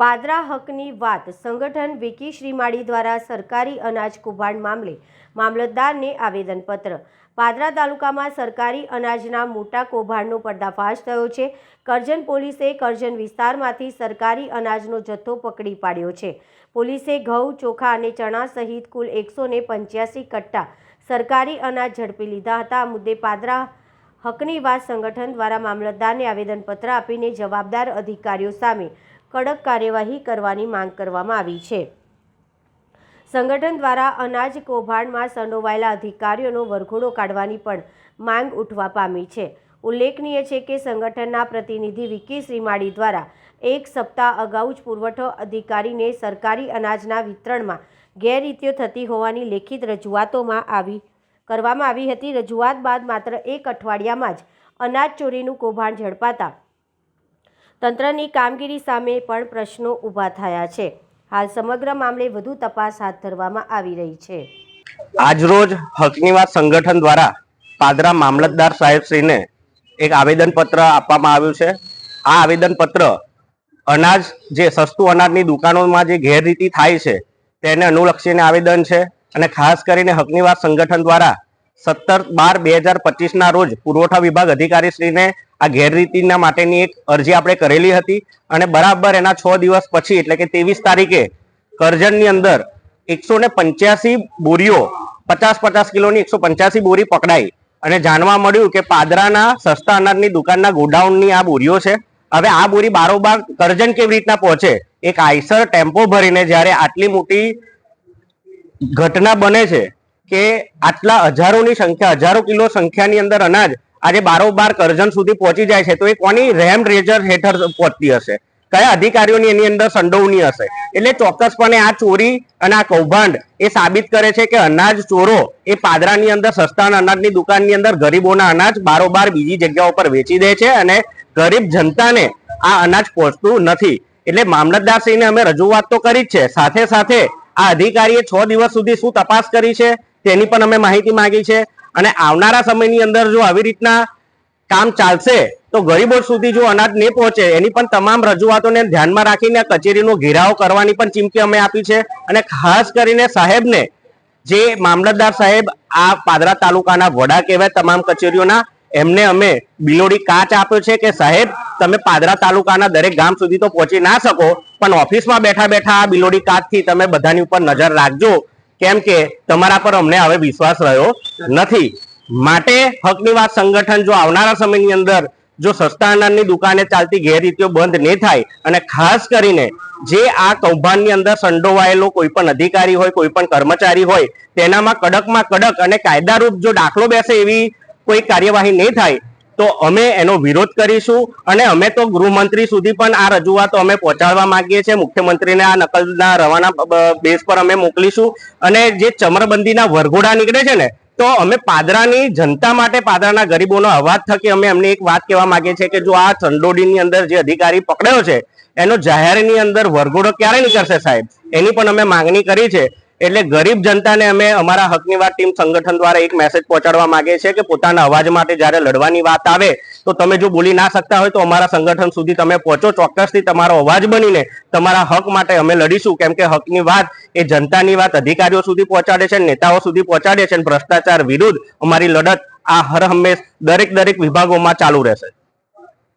પાદરા હકની વાત સંગઠન વિકી શ્રીમાળી દ્વારા સરકારી અનાજ કૌભાંડ મામલે મામલતદારને આવેદનપત્ર. પાદરા તાલુકામાં સરકારી અનાજના મોટા કૌભાંડનો પર્દાફાશ થયો છે. કરજણ પોલીસે કરજણ વિસ્તારમાંથી સરકારી અનાજનો જથ્થો પકડી પાડ્યો છે. પોલીસે ઘઉં, ચોખા અને ચણા સહિત કુલ એકસો ને પંચ્યાસી કટ્ટા સરકારી અનાજ ઝડપી લીધા હતા. આ મુદ્દે પાદરા હકની વાત સંગઠન દ્વારા મામલતદારને આવેદનપત્ર આપીને જવાબદાર અધિકારીઓ સામે કડક કાર્યવાહી કરવાની માંગ કરવામાં આવી છે. સંગઠન દ્વારા અનાજ કૌભાંડમાં સંડોવાયેલા અધિકારીઓનો વરઘોડો કાઢવાની પણ માંગ ઉઠવા પામી છે. ઉલ્લેખનીય છે કે સંગઠનના પ્રતિનિધિ વિકી શ્રીમાળી દ્વારા એક સપ્તાહ અગાઉ જ પુરવઠો અધિકારીને સરકારી અનાજના વિતરણમાં ગેરરીતિઓ થતી હોવાની લેખિત રજૂઆતોમાં આવી, કરવામાં આવી હતી. રજૂઆત બાદ માત્ર એક અઠવાડિયામાં જ અનાજ ચોરીનું કૌભાંડ ઝડપાતા તંત્રની કામગીરી સામે પણ પ્રશ્નો ઊભા થયા છે. હાલ સમગ્ર મામલે વધુ તપાસ હાથ ધરવામાં આવી રહી છે. આજરોજ હકની વાત સંગઠન દ્વારા પાદરા મામલતદાર સાહેબશ્રીને એક આવેદનપત્ર આપવામાં આવ્યું છે. આ આવેદનપત્ર અનાજ, જે સસ્તું અનાજની દુકાનોમાં જે ગેરરીતિ થાય છે, તેને અનુલક્ષીને આવેદન છે અને ખાસ કરીને હકની વાત સંગઠન દ્વારા સત્તર બાર બે હજાર પચીસના રોજ પુરવઠા વિભાગ અધિકારીશ્રીને આ ગેરરીતિના માટેની એક અરજી આપણે કરેલી હતી અને બરાબર એના છ દિવસ પછી, એટલે કે ત્રેવીસ તારીખે, કરજણની અંદર એકસો ને પંચ્યાસી બોરીઓ, પચાસ પચાસ કિલોની એકસો પંચ્યાસી બોરી પકડાઈ. અને જાણવા મળ્યું કે પાદરાના સસ્તા અનાજની દુકાનના ગોડાઉનની આ બોરીઓ છે. હવે આ બોરી બારોબાર કરજણ કેવી રીતના પહોંચે? એક આઈસર ટેમ્પો ભરીને જ્યારે આટલી મોટી ઘટના બને છે કે આટલા હજારોની સંખ્યા, હજારો કિલો સંખ્યાની અંદર અનાજ આજે બારોબાર કરજણ સુધી પહોંચી જાય છે, તો એ કોની રેમ રેજર હેઠળ પહોંચતી હશે? કયા અધિકારીઓની એની અંદર સંડોવણી હશે? એટલે ચોક્કસપણે આ ચોરી અને આ કૌભાંડ એ સાબિત કરે છે કે અનાજ ચોરો એ પાદરાની અંદર સસ્તા અનાજની દુકાનની અંદર ગરીબોના અનાજ બારોબાર બીજી જગ્યાઓ પર વેચી દે છે અને ગરીબ જનતાને આ અનાજ પહોંચતું નથી. એટલે મામલતદારશ્રીને અમે રજૂઆત તો કરી જ છે. સાથે સાથે આ અધિકારીએ છ દિવસ સુધી શું તપાસ કરી છે? તેની પણ અમે માહિતી માંગી છે. અને આવનારા સમયની અંદર જો આવી રીતના કામ ચાલશે, તો ગરીબો સુધી જો અનાજ નહીં પહોંચે, એની પણ તમામ રજૂઆતોને ધ્યાનમાં રાખીને કચેરીનો ઘેરાવ કરવાની પણ ચીમકી અમે આપી છે. અને ખાસ કરીને સાહેબને, જે મામલતદાર સાહેબ આ પાદરા તાલુકાના વડા કહેવાય તમામ કચેરીઓના, એમને અમે બિલોડી કાચ આપ્યો છે કે સાહેબ, તમે પાદરા તાલુકાના દરેક ગામ સુધી તો પહોંચી ના શકો, પણ ઓફિસમાં બેઠા બેઠા આ બિલોડી કાચથી તમે બધાની ઉપર નજર રાખજો. કેમ કે તમારા પર અમને હવે વિશ્વાસ રહ્યો નથી. માટે હકની વાત સંગઠન જો આવનારા સમયની અંદર જો સસ્તા દુકાને ચાલતી ગેરરીતિઓ બંધ નહીં થાય અને ખાસ કરીને જે આ કૌભાંડની અંદર સંડોવાયેલો કોઈ પણ અધિકારી હોય, કોઈ પણ કર્મચારી હોય, તેનામાં કડકમાં કડક અને કાયદારૂપ જો દાખલો બેસે એવી કોઈ કાર્યવાહી નહીં થાય તો અમે એનો વિરોધ કરીશું અને અમે તો ગૃહમંત્રી સુધી પણ આ રજૂઆતો અમે પહોંચાડવા માંગીએ છીએ. મુખ્યમંત્રીને આ નકલના રવાના બેઝ પર અમે મોકલીશું. અને જે ચમરબંધીના વરઘોડા નીકળે છે ને, તો અમે પાદરાની જનતા માટે પાદરાના ગરીબોનો અવાજ થકી અમે એમને એક વાત કહેવા માંગીએ છીએ કે જો આ ચંડોડીની અંદર જે અધિકારી પકડ્યો છે, એનો જાહેરની અંદર વરઘોડો ક્યારે નીકળશે સાહેબ? એની પણ અમે માંગણી કરી છે. એટલે ગરીબ જનતાને અમે અમારા હકની વાત ટીમ સંગઠન દ્વારા એક મેસેજ પહોંચાડવા માંગે છે કે પોતાના અવાજ માટે જ્યારે લડવાની વાત આવે, તો તમે જો બોલી ના શકતા હોય તો અમારા સંગઠન સુધી તમે પહોંચો. ચોક્કસથી તમારો અવાજ બનીને તમારા હક માટે અમે લડીશું. કેમ કે હકની વાત એ જનતાની વાત અધિકારીઓ સુધી પહોંચાડે છે, નેતાઓ સુધી પહોંચાડે છે ભ્રષ્ટાચાર વિરુદ્ધ અમારી લડત આ હર હંમેશ દરેક દરેક વિભાગોમાં ચાલુ રહેશે.